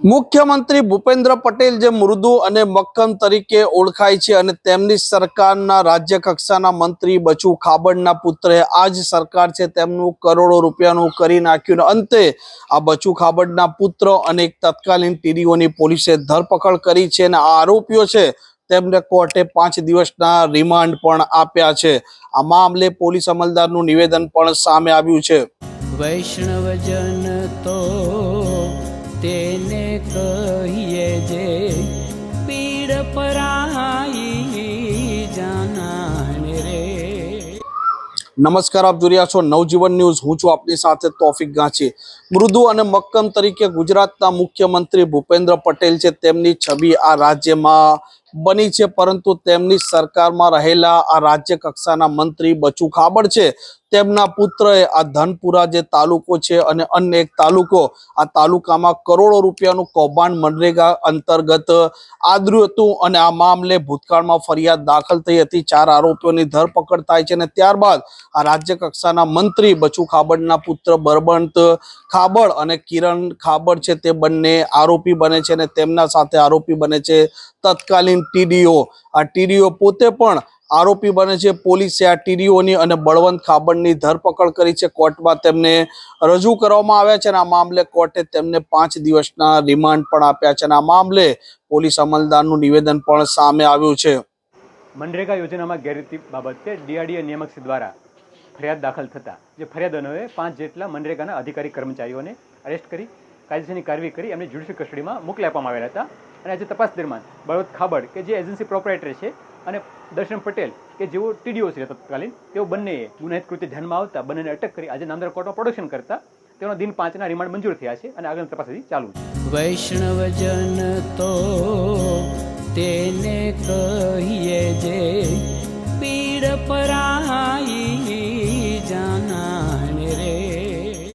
મુખ્યમંત્રી ભૂપેન્દ્ર પટેલ જે મૃદુ અને મક્કમ તરીકે ઓળખાય છે અને તેમની સરકારના રાજ્ય કક્ષાના મંત્રી બચુ ખાબડના પુત્રે આ જ સરકાર છે તેમનું કરોડો રૂપિયાનું કરી નાખ્યું અંતે આ બચુ ખાબડના પુત્ર અને એક તત્કાલીન ટીડીઓની પોલીસે ધરપકડ કરી છે અને આ આરોપીઓ છે તેમને કોર્ટે પાંચ દિવસના રિમાન્ડ પણ આપ્યા છે. આ મામલે પોલીસ અમલદારનું નિવેદન પણ સામે આવ્યું છે. વૈષ્ણવજન તો કહીએ જે પીડ પરાઈ જાનાને રે. નમસ્કાર, આપ જોઈ રહ્યા છો નવજીવન ન્યૂઝ. હું છું આપની સાથે તોફિક ગાંચી. મૃદુ અને મક્કમ તરીકે ગુજરાતના મુખ્યમંત્રી ભૂપેન્દ્ર પટેલ છે. તેમની છબી આ રાજ્યમાં બની છે, પરંતુ તેમની સરકારમાં રહેલા આ રાજ્ય કક્ષાના મંત્રી બચુ ખાબડ છે. તેમના પુત્રએ આ ધનપુરા જે તાલુકો છે અને અન્ય એક તાલુકો, આ તાલુકામાં કરોડો રૂપિયાનું કૌભાંડ મનરેગા અંતર્ગત આદર્યું હતું અને આ મામલે ભૂતકાળમાં ફરિયાદ દાખલ થઈ હતી. ચાર આરોપીઓની ધરપકડ થાય છે અને ત્યારબાદ આ રાજ્ય કક્ષાના મંત્રી બચુ ખાબડના પુત્ર બરબંત ખાબડ અને કિરણ ખાબડ છે, તે બંને આરોપી બને છે અને તેમના સાથે આરોપી બને છે. તત્કાલીન ટીડીઓ આ ટીડીઓ પોતે પણ આરોપી બને છે. પોલીસે આ ટીડીઓની અને બળવંત ખાબડની ધરપકડ કરી છે. કોર્ટમાં તેમને રજૂ કરવામાં આવ્યા છે અને આ મામલે કોર્ટે તેમને પાંચ દિવસના રિમાન્ડ પણ આપ્યા છે અને આ મામલે પોલીસ અમલદારનું નિવેદન પણ સામે આવ્યું છે. મનરેગા યોજનામાં ગેરરીતિ બાબતે ડીઆરડીએ નિયામક દ્વારા ફરિયાદ દાખલ થતાં જે ફરિયાદોએ પાંચ જેટલા મનરેગાના અધિકારી કર્મચારીઓને અરેસ્ટ કરી કાયદેસરની કાર્યવાહી કરી એમને જ્યુડિશિયલ કસ્ટડીમાં મોકલી આપવામાં આવેલા હતા. અને આજે તપાસ દરમિયાન બળવત ખાબડ કે જે એજન્સી પ્રોપરેટર છે અને દર્શન પટેલ કે જેઓ ટીડીઓ છે તત્કાલીન, તેઓ બંનેએ ગુનાહિત કૃત્ય ધ્યાનમાં આવતા બંનેને અટક કરી આજે નામદાર કોર્ટમાં પ્રોડક્શન કરતા તેઓના દિન પાંચના રિમાન્ડ મંજૂર થયા છે અને આગળ તપાસ હજી ચાલુ છે. વૈષ્ણવજન તો તેને કહીએ જે પીડ પરાય